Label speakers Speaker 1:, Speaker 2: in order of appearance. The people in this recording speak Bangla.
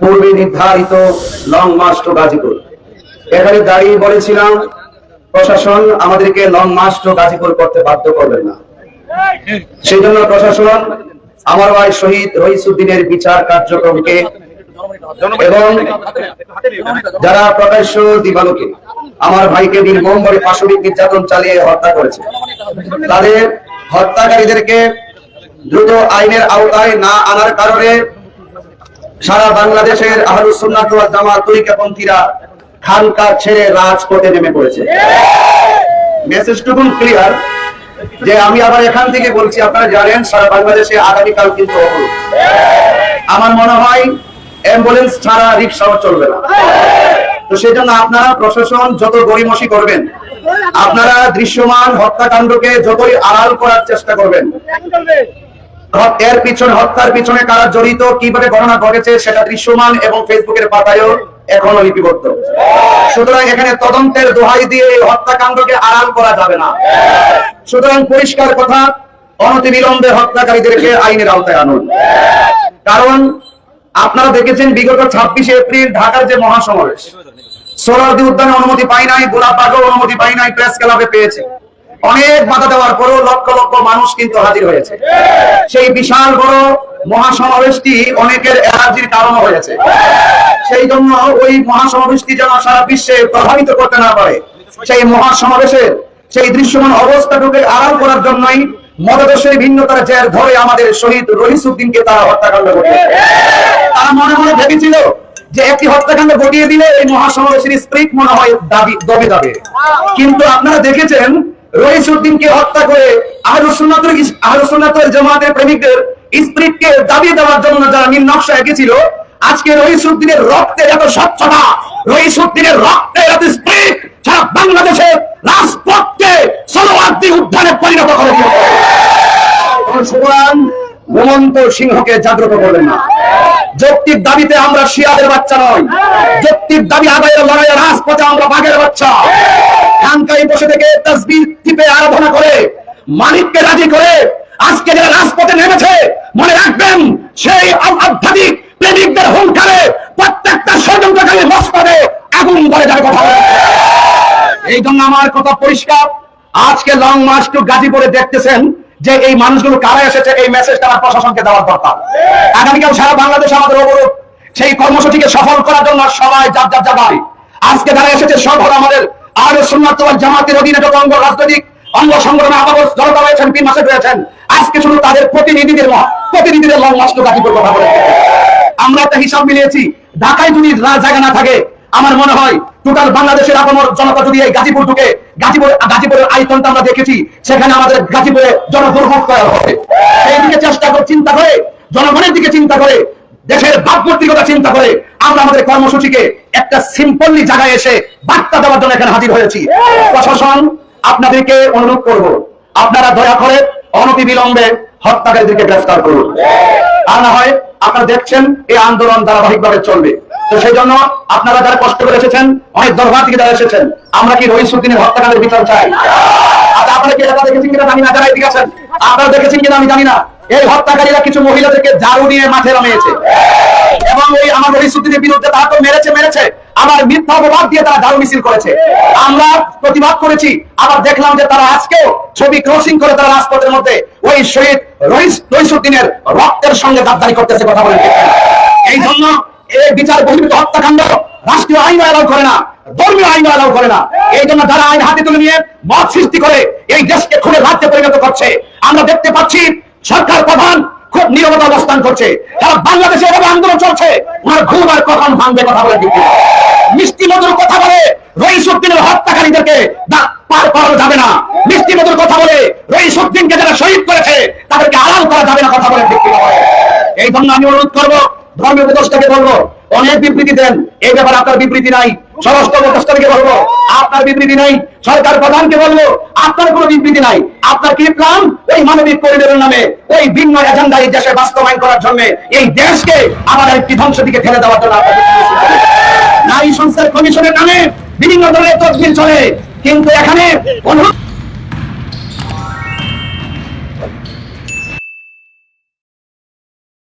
Speaker 1: পূর্বে নির্ধারিত লং মার্চ টু গাজীপুর। এখানে দাঁড়িয়ে বলেছিলাম, প্রশাসন আমাদেরকে লং মার্চ টু গাজীপুর করতে বাধ্য করবেন না। সেই জন্য প্রশাসন, আমার ভাই শহীদ রহিসুদ্দিনের বিচার কার্যক্রমকে এবং যারা প্রকাশ্য দিবালোকে, আমার ভাইকে নির্মমভাবে পাশবিক নির্যাতন চালিয়ে হত্যা করেছে। তাদের হত্যাকারীদেরকে দ্রুত আইনের আওতায় না আনার কারণে সারা বাংলাদেশের আহলুস সুন্নাত ওয়াল জামাত তরিকাপন্থীরা খানকা ছেড়ে রাজপথে নেমে পড়েছে। মেসেজটুকুন ক্লিয়ার যে আমি আবার এখান থেকে বলছি, আপনারা জানেন, সারা বাংলাদেশে আগামীকাল কিন্তু অবরোধ। আমার মনে হয় অ্যাম্বুলেন্স ছাড়া রিক্সাও চলবে না। তো সেই জন্য আপনারা প্রশাসন যত গরিমসি করবেন, আপনারা দৃশ্যমান হত্যাকাণ্ডকে যতই আড়াল করার চেষ্টা করবেন এর পিছনে হত্যার পিছনে কারা জড়িত, কীভাবে ঘটনা ঘটেছে সেটা দৃশ্যমান এবং ফেসবুকের পাতায়ও এখনও লিপিবদ্ধ। সুতরাং এখানে তদন্তের দোহাই দিয়ে এই হত্যাকাণ্ডকে আড়াল করা যাবে না। সুতরাং পরিষ্কার কথা, অনতিবিলম্বে হত্যাকারীদেরকে আইনের আওতায় আনুন। কারণ আপনারা দেখেছেন, বিগত ছাব্বিশে এপ্রিল ঢাকার যে মহাসমাবেশ, সোহরাওয়ার্দী উদ্যানে অনুমতি পাই নাই, গোলাপবাগও অনুমতি পাই নাই, প্রেস ক্লাবে পেয়েছে। অনেক বাধা দেওয়ার পরও লক্ষ লক্ষ মানুষ কিন্তু হাজির হয়েছে। সেই বিশাল বড় মহাসমাবেশটি অনেকের অ্যালার্জির কারণ হয়েছে। সেই জন্য ওই মহাসমাবেশটি যেন সারা বিশ্বে প্রভাবিত করতে না পারে, সেই মহাসমাবেশের সেই দৃশ্যমান অবস্থাটুকে আড়াল করার জন্যই মদদেশের ভিন্নতার জের ধরে আমাদের শহীদ রহিসুদ্দিনকে তারা হত্যাকাণ্ড করবে তারা মনে মনে ভেবেছিল যে একটি হত্যাকাণ্ড ঘটিয়ে দিলে এই মহাসমাবেশের স্প্রিট মনে হয় দাবি দবে যাবে কিন্তু আপনারা দেখেছেন রহিসুদ্দিনকে হত্যা করে জামাতের প্রেমিকদের দাবিয়ে দেওয়ার জন্য যারা নীল নকশা এঁকেছিল, আজকে রক্তে এত স্বচ্ছতা রক্তে এত স্প্রিট সারা বাংলাদেশের রাজপথকে পরিণত করে সুতরাং সিংহকে জাগ্রত করবেন না। যৌক্তিক দাবিতে আমরা শিয়াদের বাচ্চা নয় যৌক্তিক দাবি আদায়ের লড়াইয়ের রাজপথে আমরা বাঘের বাচ্চা। খানকাই বসে থেকে তসবির টিপে আরাধনা করে, মালিককে রাজি করে আজকে যারা রাজপথে নেমেছে, মনে রাখবেন, সেই আধ্যাত্মিক প্রেমিকদের হুঙ্কারে প্রত্যেকটা ষড়যন্ত্রকারী মস্তবে আগুন ধরে যাবে কথা এই জন্য আমার কথা পরিষ্কার। আজকে লং মার্চ টু গাজীপুরে দেখতেছেন যে এই মানুষগুলো কারা এসেছে, এই মেসেজটা আমার প্রশাসনকে দেওয়ার দরকার। আগামীকাল সারা বাংলাদেশ আমাদের অবরোধ সেই কর্মসূচিকে সফল করার জন্য সবাই যার যার জায়গায় আজকে যারা এসেছে সব হলো আমাদের আর সুন্নাত জামাতের অধীনে যত অঙ্গ রাজনৈতিক অঙ্গ জনতা রয়েছেন, তিন মাসে রয়েছেন আজকে শুধু তাদের প্রতিনিধিদের প্রতিনিধিদের লং আমরা একটা হিসাব মিলিয়েছি, ঢাকায় যদি জায়গা না থাকে, আমার মনে হয় টোটাল বাংলাদেশের আপমর জনতা যদি এই গাজীপুর ঢুকে, গাজীপুর গাজীপুরের আয়তনটা আমরা দেখেছি, সেখানে আমাদের গাজীপুরে জনদুর্ভোগ করা হবে। সেই দিকে চেষ্টা করে চিন্তা করে, জনগণের দিকে চিন্তা করে, দেশের ভাবমূর্তির কথা চিন্তা করে, আমরা আমাদের কর্মসূচিকে একটা সিম্পলি জায়গায় এসে বার্তা দেওয়ার জন্য এখানে হাজির হয়েছি। প্রশাসন আপনাদেরকে অনুরোধ করব, আপনারা দয়া করে অনতি বিলম্বে হত্যাকারীদেরকে গ্রেফতার করুন। আর না হয় আপনারা দেখছেন এই আন্দোলন ধারাবাহিকভাবে চলবে। তো সেই জন্য আপনারা যারা কষ্ট করে এসেছেন, অনেক দরবার থেকে যারা এসেছেন, আমরা কি রহিসুদ্দিনের হত্যাকাণ্ডের বিচার চাই? আচ্ছা আপনারা কি এটা দেখেছেন কিনা? জানি না, যারা এদিকে আছেন। আপনারা দেখেছেন কিনা? আমি জানি না। এই হত্যাকারীরা কিছু মহিলাদেরকে ঝাড়ু দিয়ে মাঠে নামিয়েছে। এবং ওই আমার রহিসুদ্দিনের বিরুদ্ধে তারা তো মেরেছে মেরেছে। আবার মিথ্যা অপবাদ দিয়ে তারা ঝাড়ু মিছিল করেছে। আমরা প্রতিবাদ করেছি, আবার দেখলাম যে তারা আজকেও ছবি ক্রসিং করে তারা রাজপথের মধ্যে ওই শহীদ রহিস রহিসুদ্দিনের রক্তের সঙ্গে গাদ্দারি করতেছে কথা বলে। এই জন্য এই বিচার বহির্ভূত হত্যাকাণ্ড রাষ্ট্রীয় আইন এলাও করে না, ধর্মীয় আইন এলাও করে না। এই জন্য যারা আইন হাতে তুলে নিয়ে মত সৃষ্টি করে এই দেশকে খুলে রাজ্যে পরিণত করছে, আমরা দেখতে পাচ্ছি সরকার প্রধান খুব নিরবতা অবস্থান করছে। সারা বাংলাদেশে এভাবে আন্দোলন চলছে, ওনার ঘুম আর কখন ভাঙবে কথা বলে দিচ্ছে মিষ্টি মধুর কথা বলে রহিসুদ্দিনের হত্যাকারীদেরকে পার করানো যাবে না। মিষ্টি মধুর কথা বলে রহিসুদ্দিনকে যারা শহীদ করেছে, তাদেরকে আড়াল করা যাবে না কথা বলে বলে? এই জন্য আমি অনুরোধ করব, ধর্মীয় উপদেষ্টাকে বলব, অনেক বিবৃতি দেন। এই ব্যাপারে আপনার বিবৃতি নাই। স্বরাষ্ট্র উপদেষ্টাকে বলব, আপনার বিবৃতি নাই, সরকার প্রধানকে বলব, আপনার বিবৃতি নাই। আপনার কি প্ল্যান? মানবিক নামে, ওই ভিন্ন এজেন্ডা এই দেশে বাস্তবায়ন করার জন্য এই দেশকে আবার একটি ধ্বংস দিকে ঠেলে দেওয়ার জন্য। নারী কমিশনের নামে বিভিন্ন ধরনের তদবির চলে। কিন্তু এখানে